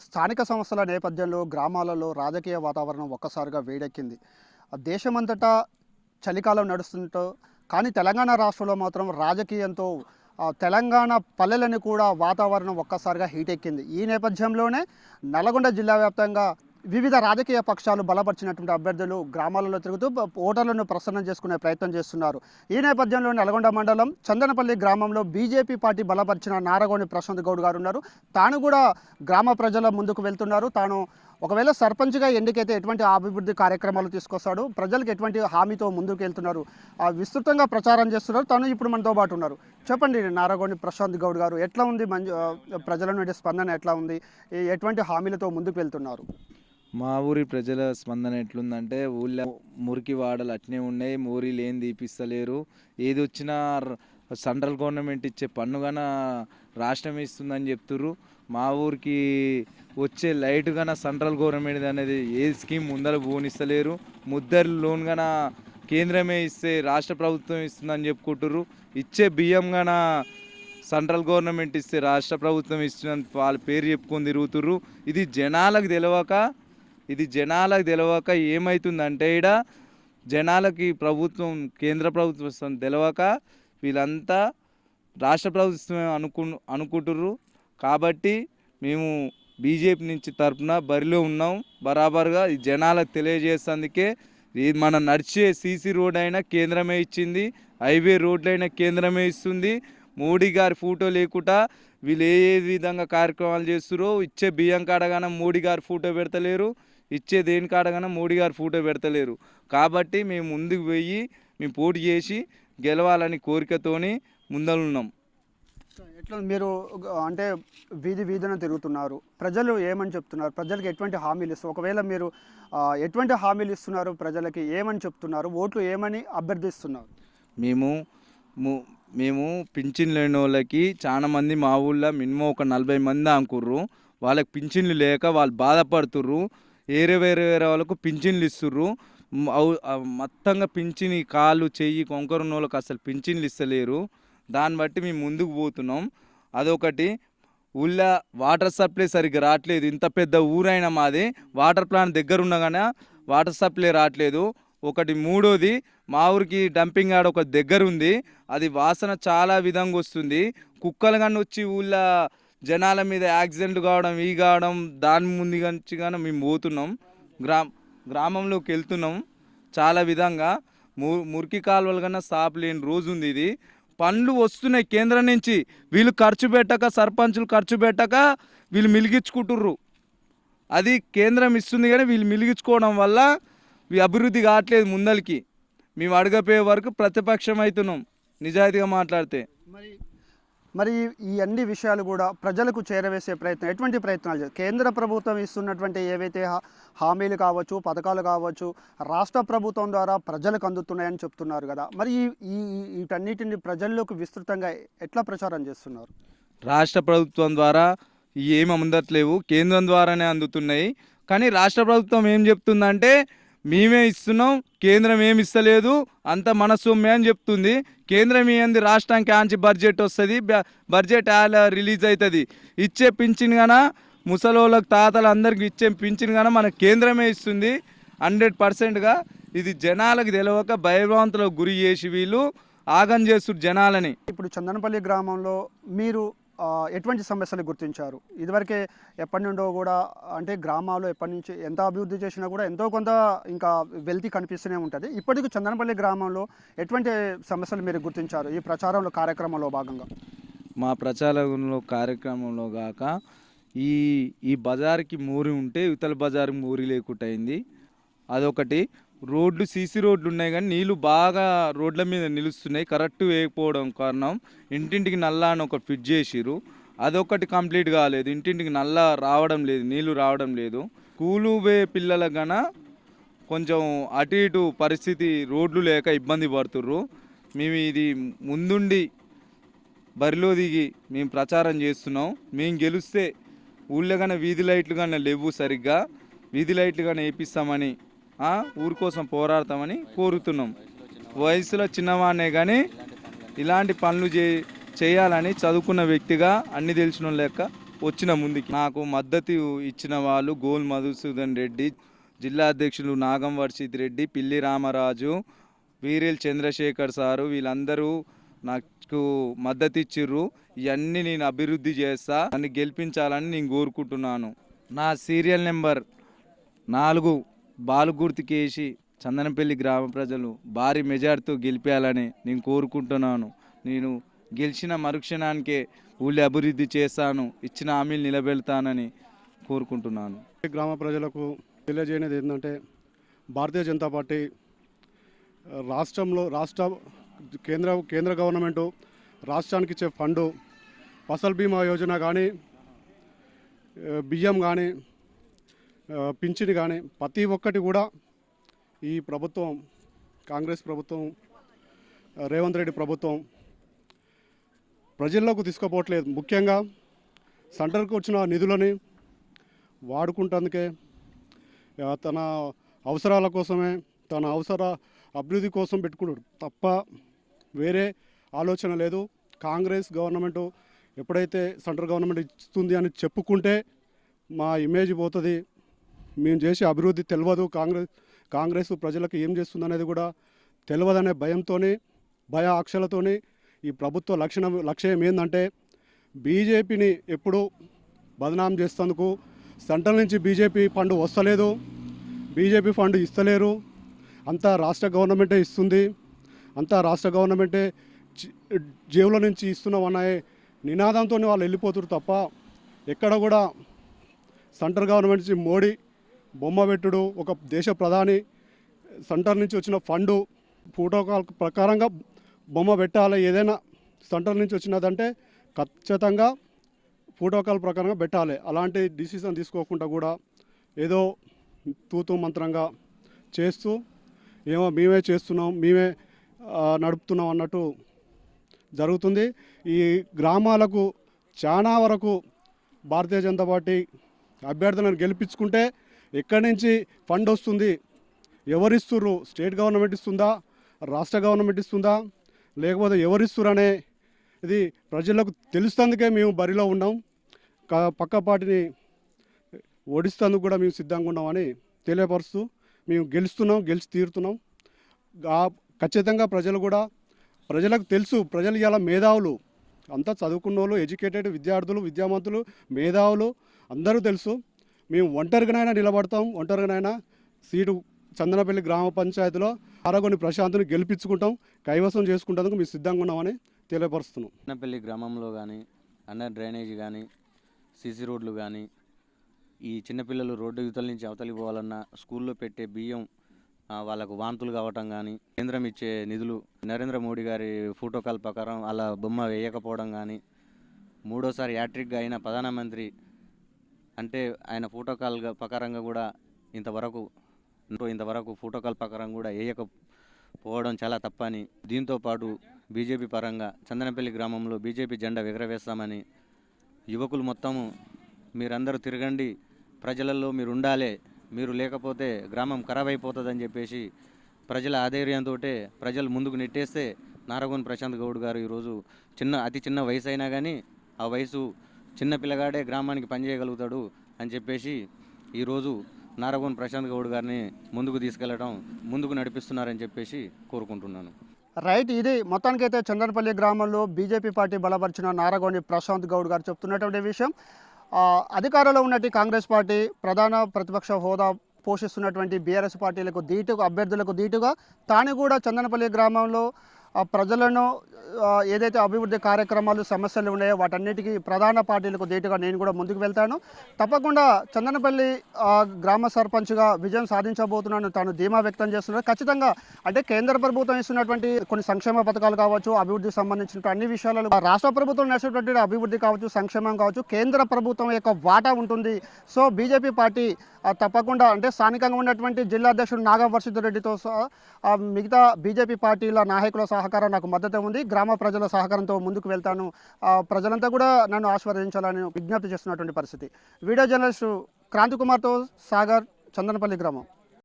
స్థానిక సంస్థల నేపథ్యంలో గ్రామాలలో రాజకీయ వాతావరణం ఒక్కసారిగా వేడెక్కింది. దేశమంతటా చలికాలం నడుస్తుంటో కానీ తెలంగాణ రాష్ట్రంలో మాత్రం రాజకీయంతో తెలంగాణ పల్లెలని కూడా వాతావరణం ఒక్కసారిగా హీట్ ఎక్కింది ఈ నేపథ్యంలోనే నల్గొండ జిల్లా వ్యాప్తంగా వివిధ రాజకీయ పక్షాలు బలపరిచినటువంటి అభ్యర్థులు గ్రామాలలో తిరుగుతూ ఓటర్లను ప్రసన్నం చేసుకునే ప్రయత్నం చేస్తున్నారు. ఈ నేపథ్యంలో నల్గొండ మండలం చందనపల్లి గ్రామంలో బీజేపీ పార్టీ బలపరిచిన నారగోని ప్రశాంత్ గౌడ్ గారు ఉన్నారు. తాను కూడా గ్రామ ప్రజల ముందుకు వెళ్తున్నారు. తాను ఒకవేళ సర్పంచ్గా ఎన్నికైతే ఎటువంటి అభివృద్ధి కార్యక్రమాలు తీసుకొస్తాడు ప్రజలకు ఎటువంటి హామీతో ముందుకు వెళ్తున్నారు ఆ విస్తృతంగా ప్రచారం చేస్తున్నారు. తను ఇప్పుడు మనతో పాటు ఉన్నారు. చెప్పండి నారగోని ప్రశాంత్ గౌడ్ గారు ఎట్లా ఉంది మంచి ప్రజల నుండి స్పందన ఎట్లా ఉంది? ఈ ఎటువంటి హామీలతో ముందుకు వెళ్తున్నారు? మా ఊరి ప్రజల స్పందన ఎట్లుందంటే ఊళ్ళో మురికి వాడలు అట్నే ఉన్నాయి మోరీలు ఏం తీపిస్తలేరు ఏది వచ్చినా సెంట్రల్ గవర్నమెంట్ ఇచ్చే పన్నుగాన రాష్ట్రం ఇస్తుందని చెప్తుర్రు. మా ఊరికి వచ్చే లైట్ గాన సెంట్రల్ గవర్నమెంట్ అనేది ఏ స్కీమ్ ముందర పోనిస్తలేరు. ముద్దరు లోన్ గాన కేంద్రమే ఇస్తే రాష్ట్ర ప్రభుత్వం ఇస్తుందని చెప్పుకుంటుర్రు. ఇచ్చే బియ్యం గాన సెంట్రల్ గవర్నమెంట్ ఇస్తే రాష్ట్ర ప్రభుత్వం ఇస్తున్న వాళ్ళ పేరు చెప్పుకొని తిరుగుతుర్రు. ఇది జనాలకు తెలియక ఇది జనాలకు తెలియక ఏమవుతుందంటే ఈడ జనాలకి ప్రభుత్వం కేంద్ర ప్రభుత్వం తెలియక వీళ్ళంతా రాష్ట్ర ప్రభుత్వం అనుకు అనుకుంటుర్రు. కాబట్టి మేము బీజేపీ నుంచి తరపున బరిలో ఉన్నాం. బరాబర్గా ఈ జనాలకు తెలియజేసేందుకే ఇది మన నడిచే సీసీ రోడ్ అయినా కేంద్రమే ఇచ్చింది. హైవే రోడ్లైనా కేంద్రమే ఇస్తుంది. మోడీ గారి ఫోటో లేకుండా వీళ్ళు ఏ ఏ విధంగా కార్యక్రమాలు చేస్తురో ఇచ్చే బియ్యం కాడగానే మోడీ గారి ఫోటో పెడతలేరు. ఇచ్చే దేని కాడగానే మోడీ గారి ఫోటో పెడతలేరు. కాబట్టి మేము ముందుకు పోయి మేము పోటీ చేసి గెలవాలని కోరికతోని ముందలున్నాం. ఎట్లా మీరు అంటే వీధి వీధిన తిరుగుతున్నారు. ప్రజలు ఏమని చెప్తున్నారు? ప్రజలకు ఎటువంటి హామీలు ఇస్తారు ఒకవేళ మీరు ఎటువంటి హామీలు ఇస్తున్నారు ప్రజలకి? ఏమని చెప్తున్నారు? ఓట్లు ఏమని అభ్యర్థిస్తున్నారు? మేము మేము పింఛన్ లేని వాళ్ళకి చాలా మంది మా ఊళ్ళో మినిమం ఒక నలభై మంది అనుకుర్రు వాళ్ళకి పింఛన్లు లేక వాళ్ళు బాధపడుతుర్రు. వేరే వేరే వేరే వాళ్ళకు పింఛన్లు ఇస్తుర్రు. అవు- మొత్తంగా పింఛని కాళ్ళు చెయ్యి కొంకరున్న వాళ్ళకి అసలు పింఛన్లు ఇస్తలేరు. దాన్ని బట్టి మేము ముందుకు పోతున్నాం. అదొకటి. ఊళ్ళో వాటర్ సప్లై సరిగ్గా రావట్లేదు. ఇంత పెద్ద ఊరైనా మాది. వాటర్ ప్లాంట్ దగ్గర ఉండగానే వాటర్ సప్లై రావట్లేదు. ఒకటి మూడోది. మా ఊరికి డంపింగ్ యార్డ్ ఒక దగ్గర ఉంది అది వాసన చాలా విధంగా వస్తుంది. కుక్కలు కానీ వచ్చి ఊళ్ళో జనాల మీద యాక్సిడెంట్ కావడం ఈ కావడం దాని ముందు కానీ మేము పోతున్నాం. గ్రా గ్రామంలోకి వెళ్తున్నాం చాలా విధంగా. ము మురికి కాలువలు కన్నా సాప్ లేని రోజు ఉంది ఇది. పండ్లు వస్తున్నాయి కేంద్రం నుంచి. వీళ్ళు ఖర్చు పెట్టక సర్పంచులు ఖర్చు పెట్టక వీళ్ళు మిలిగించుకుంటుర్రు. అది కేంద్రం ఇస్తుంది కానీ వీళ్ళు మిలిగించుకోవడం వల్ల అభివృద్ధి కావట్లేదు ముందరికి మేము అడగపోయే వరకు ప్రతిపక్షం అవుతున్నాం. నిజాయితీగా మాట్లాడితే. మరి మరి ఈ అన్ని విషయాలు కూడా ప్రజలకు చేరవేసే ప్రయత్నం ఎటువంటి ప్రయత్నాలు కేంద్ర ప్రభుత్వం ఇస్తున్నటువంటి ఏవైతే హా- హామీలు కావచ్చు పథకాలు కావచ్చు రాష్ట్ర ప్రభుత్వం ద్వారా ప్రజలకు అందుతున్నాయని చెప్తున్నారు కదా. మరి ఈ ఈ- వీటన్నిటిని ప్రజల్లోకి విస్తృతంగా ఎట్లా ప్రచారం చేస్తున్నారు? రాష్ట్ర ప్రభుత్వం ద్వారా ఏమి అందట్లేవు కేంద్రం ద్వారానే అందుతున్నాయి. కానీ రాష్ట్ర ప్రభుత్వం ఏం చెప్తుందంటే మేమే ఇస్తున్నాం కేంద్రం ఏమి ఇస్తలేదు అంత మన సొమ్మే అని చెప్తుంది. కేంద్రం ఏంది? రాష్ట్రానికి ఆంచి బడ్జెట్ వస్తుంది బడ్జెట్ రిలీజ్ అవుతుంది ఇచ్చే పింఛన్ కానీ ముసలోళ్ళకి తాతలు అందరికి ఇచ్చే పింఛన్ కానీ మన కేంద్రమే ఇస్తుంది. హండ్రెడ్ పర్సెంట్గా ఇది జనాలకు తెలియక భయభ్రాంతులకు గురి చేసి వీళ్ళు ఆగం చేస్తున్నారు జనాలని. ఇప్పుడు చందనపల్లి గ్రామంలో మీరు ఎటువంటి సమస్యలు గుర్తించారు? ఇదివరకే ఎప్పటి నుండో కూడా అంటే గ్రామాలు ఎప్పటి నుంచి ఎంత అభివృద్ధి చేసినా కూడా ఎంతో కొంత ఇంకా వెల్తీ కనిపిస్తూనే ఉంటుంది. ఇప్పటికీ చందనపల్లి గ్రామంలో ఎటువంటి సమస్యలు మీరు గుర్తించారు ఈ ప్రచారంలో కార్యక్రమంలో భాగంగా? మా ప్రచారంలో కార్యక్రమంలో గాక ఈ ఈ బజార్కి మూరి ఉంటే ఇతల బజార్ మూరి లేకుండా అయింది. అదొకటి. రోడ్లు సీసీ రోడ్లు ఉన్నాయి కానీ నీళ్ళు బాగా రోడ్ల మీద నిలుస్తున్నాయి. కరెక్ట్ వేయకపోవడం కారణం ఇంటింటికి నల్లా అని ఒక ఫిట్ చేసిరు అదొకటి కంప్లీట్ కాలేదు. ఇంటింటికి నల్లా రావడం లేదు నీళ్ళు రావడం లేదు. స్కూలు పోయే పిల్లలకు గన కొంచెం అటు ఇటు పరిస్థితి రోడ్లు లేక ఇబ్బంది పడుతుర్రు. మేము ఇది ముందుండి బరిలో దిగి మేము ప్రచారం చేస్తున్నాం. మేము గెలిస్తే ఊళ్ళో కన్నా వీధి లైట్లు కన్నా లేవు సరిగ్గా. వీధి లైట్లు కానీ వేపిస్తామని ఊరి కోసం పోరాడతామని కోరుతున్నాం. వయసులో చిన్నవాడినే కానీ ఇలాంటి పనులు చే చేయాలని చదువుకున్న వ్యక్తిగా అన్ని తెలిసిన లెక్క వచ్చిన ముందుకి. నాకు మద్దతు ఇచ్చిన వాళ్ళు గోల్ మధుసూదన్ రెడ్డి జిల్లా అధ్యక్షులు నాగం వర్షిత్ రెడ్డి పిల్లి రామరాజు వీరేల్ చంద్రశేఖర్ సారు వీళ్ళందరూ నాకు మద్దతు ఇచ్చిర్రు. ఇవన్నీ నేను అభివృద్ధి చేస్తా నన్ను గెలిపించాలని నేను కోరుకుంటున్నాను. నా సీరియల్ నెంబర్ నాలుగు బాలు గుర్తుకేసి చందనపల్లి గ్రామ ప్రజలు భారీ మెజార్టీతో గెలిపేయాలని నేను కోరుకుంటున్నాను. నేను గెలిచిన మరుక్షణానికే ఊళ్ళో అభివృద్ధి చేస్తాను ఇచ్చిన హామీలు నిలబెడతానని కోరుకుంటున్నాను. గ్రామ ప్రజలకు తెలియజేయనిది ఏంటంటే భారతీయ జనతా పార్టీ రాష్ట్రంలో రాష్ట్ర కేంద్ర కేంద్ర గవర్నమెంటు రాష్ట్రానికి ఇచ్చే ఫండు ఫసల్ బీమా యోజన కానీ బియ్యం కానీ పింఛన్ కానీ ప్రతి ఒక్కటి కూడా ఈ ప్రభుత్వం కాంగ్రెస్ ప్రభుత్వం రేవంత్ రెడ్డి ప్రభుత్వం ప్రజల్లోకి తీసుకుపోవట్లేదు. ముఖ్యంగా సెంటర్కి వచ్చిన నిధులని వాడుకుంటందుకే తన అవసరాల కోసమే తన అవసర అభివృద్ధి కోసం పెట్టుకున్నాడు. తప్ప వేరే ఆలోచన లేదు. కాంగ్రెస్ గవర్నమెంట్ ఎప్పుడైతే సెంట్రల్ గవర్నమెంట్ ఇస్తుంది అని చెప్పుకుంటే మా ఇమేజ్ పోతుంది. మేము చేసే అభివృద్ధి తెలియదు కాంగ్రెస్ కాంగ్రెస్ ప్రజలకు ఏం చేస్తుందనేది కూడా తెలియదనే భయంతోనే భయ ఆక్షలతోనే ఈ ప్రభుత్వ లక్షణం లక్ష్యం ఏంటంటే బీజేపీని ఎప్పుడు బదనాం చేస్తందుకు సెంట్రల్ నుంచి బీజేపీ ఫండ్ వస్తలేదు. బీజేపీ ఫండ్ ఇస్తలేరు. అంతా రాష్ట్ర గవర్నమెంటే ఇస్తుంది. అంతా రాష్ట్ర గవర్నమెంటే జేవుల జేబుల నుంచి ఇస్తున్నామన్న నినాదంతో వాళ్ళు వెళ్ళిపోతున్నారు తప్ప ఎక్కడ కూడా సెంట్రల్ గవర్నమెంట్ నుంచి మోడీ బొమ్మ పెట్టుడు ఒక దేశ ప్రధాని సెంటర్ నుంచి వచ్చిన ఫండు ప్రోటోకాల్ ప్రకారంగా బొమ్మ పెట్టాలి. ఏదైనా సెంటర్ నుంచి వచ్చినదంటే ఖచ్చితంగా ప్రోటోకాల్ ప్రకారంగా పెట్టాలి. అలాంటి డిసిషన్ తీసుకోకుండా కూడా ఏదో తూతు మంత్రంగా చేస్తూ ఏమో మేమే చేస్తున్నాం మేమే నడుపుతున్నాం అన్నట్టు జరుగుతుంది. ఈ గ్రామాలకు చాలా వరకు భారతీయ జనతా పార్టీ అభ్యర్థులను గెలిపించుకుంటే ఎక్కడి నుంచి ఫండ్ వస్తుంది? ఎవరిస్తుర్రు? స్టేట్ గవర్నమెంట్ ఇస్తుందా? రాష్ట్ర గవర్నమెంట్ ఇస్తుందా? లేకపోతే ఎవరిస్తురు అనే ఇది ప్రజలకు తెలుస్తందుకే మేము బరిలో ఉన్నాం. క- పక్క పార్టీని కూడా మేము సిద్ధంగా ఉన్నామని తెలియపరుస్తూ మేము గెలుస్తున్నాం గెలిచి తీరుతున్నాం. ఖచ్చితంగా ప్రజలు కూడా ప్రజలకు తెలుసు ప్రజలు ఇలా మేధావులు. అంతా చదువుకున్న వాళ్ళు ఎడ్యుకేటెడ్ విద్యార్థులు విద్యావంతులు మేధావులు అందరూ తెలుసు. మేము ఒంటరిగానైనా నిలబడతాం ఒంటరిగానైనా సీటు చందనపల్లి గ్రామ పంచాయతీలో అరగొని ప్రశాంత్ని గెలిపించుకుంటాం కైవసం చేసుకుంటేందుకు మేము సిద్ధంగా ఉన్నామని తెలియపరుస్తున్నాం. చందనపల్లి గ్రామంలో కానీ అండర్ డ్రైనేజ్ కానీ సీసీ రోడ్లు కానీ ఈ చిన్నపిల్లలు రోడ్డు యువతల నుంచి అవతలి పోవాలన్నా స్కూల్లో పెట్టే బియ్యం వాళ్ళకు వాంతులు కావటం కానీ కేంద్రం ఇచ్చే నిధులు నరేంద్ర మోడీ గారి ఫోటోకాల్ ప్రకారం అలా బొమ్మ వేయకపోవడం కానీ మూడోసారి యాట్రిక్గా అయిన ప్రధానమంత్రి అంటే ఆయన ఫోటోకాల్ ప్రకారంగా కూడా ఇంతవరకు ఇంతవరకు ఫోటోకాల్ ప్రకారం కూడా వేయకపోవడం చాలా తప్పని దీంతో పాటు బీజేపీ పరంగా చందనపల్లి గ్రామంలో బీజేపీ జెండా ఎగరవేస్తామని యువకులు మొత్తము మీరందరూ తిరగండి ప్రజలలో మీరు ఉండాలి మీరు లేకపోతే గ్రామం ఖరాబ్ అయిపోతుందని చెప్పేసి ప్రజల ఆధైర్యంతో ప్రజలు ముందుకు నెట్టేస్తే నారగోన్ ప్రశాంత్ గౌడ్ గారు ఈరోజు చిన్న అతి చిన్న వయసు అయినా కానీ ఆ వయసు చిన్న పిల్లగాడే గ్రామానికి పనిచేయగలుగుతాడు అని చెప్పేసి ఈరోజు నారగోన్ ప్రశాంత్ గౌడ్ గారిని ముందుకు తీసుకెళ్ళడం ముందుకు నడిపిస్తున్నారని చెప్పేసి కోరుకుంటున్నాను. రైట్ ఇది మొత్తానికైతే చందనపల్లి గ్రామంలో బీజేపీ పార్టీ బలపరిచిన నారగోని ప్రశాంత్ గౌడ్ గారు చెప్తున్నటువంటి విషయం. అధికారంలో ఉన్నట్టు కాంగ్రెస్ పార్టీ ప్రధాన ప్రతిపక్ష హోదా పోషిస్తున్నటువంటి బీఆర్ఎస్ పార్టీలకు ధీటుగా అభ్యర్థులకు ధీటుగా తాను కూడా చందనపల్లి గ్రామంలో ప్రజలను ఏదైతే అభివృద్ధి కార్యక్రమాలు సమస్యలు ఉన్నాయో వాటన్నిటికీ ప్రధాన పార్టీలకు ధీటుగా నేను కూడా ముందుకు వెళ్తాను. తప్పకుండా చందనపల్లి గ్రామ సర్పంచ్గా విజయం సాధించబోతున్నాను తాను ధీమా వ్యక్తం చేస్తున్నారు ఖచ్చితంగా అంటే కేంద్ర ప్రభుత్వం ఇస్తున్నటువంటి కొన్ని సంక్షేమ పథకాలు కావచ్చు అభివృద్ధికి సంబంధించిన అన్ని విషయాలలో రాష్ట్ర ప్రభుత్వం నడిచినటువంటి అభివృద్ధి కావచ్చు సంక్షేమం కావచ్చు కేంద్ర ప్రభుత్వం యొక్క వాటా ఉంటుంది. సో బీజేపీ పార్టీ తప్పకుండా అంటే స్థానికంగా ఉన్నటువంటి జిల్లా అధ్యక్షుడు నాగవర్షిత్ రెడ్డితో సహా మిగతా బీజేపీ పార్టీల నాయకుల సహా సహకారం నాకు మద్దతు ఉంది. గ్రామ ప్రజల సహకారంతో ముందుకు వెళ్తాను. ప్రజలంతా కూడా నన్ను ఆశీర్వదించాలని విజ్ఞప్తి చేస్తున్నటువంటి పరిస్థితి. వీడియో జర్నలిస్టు క్రాంతి కుమార్తో సాగర్ చందనపల్లి గ్రామం.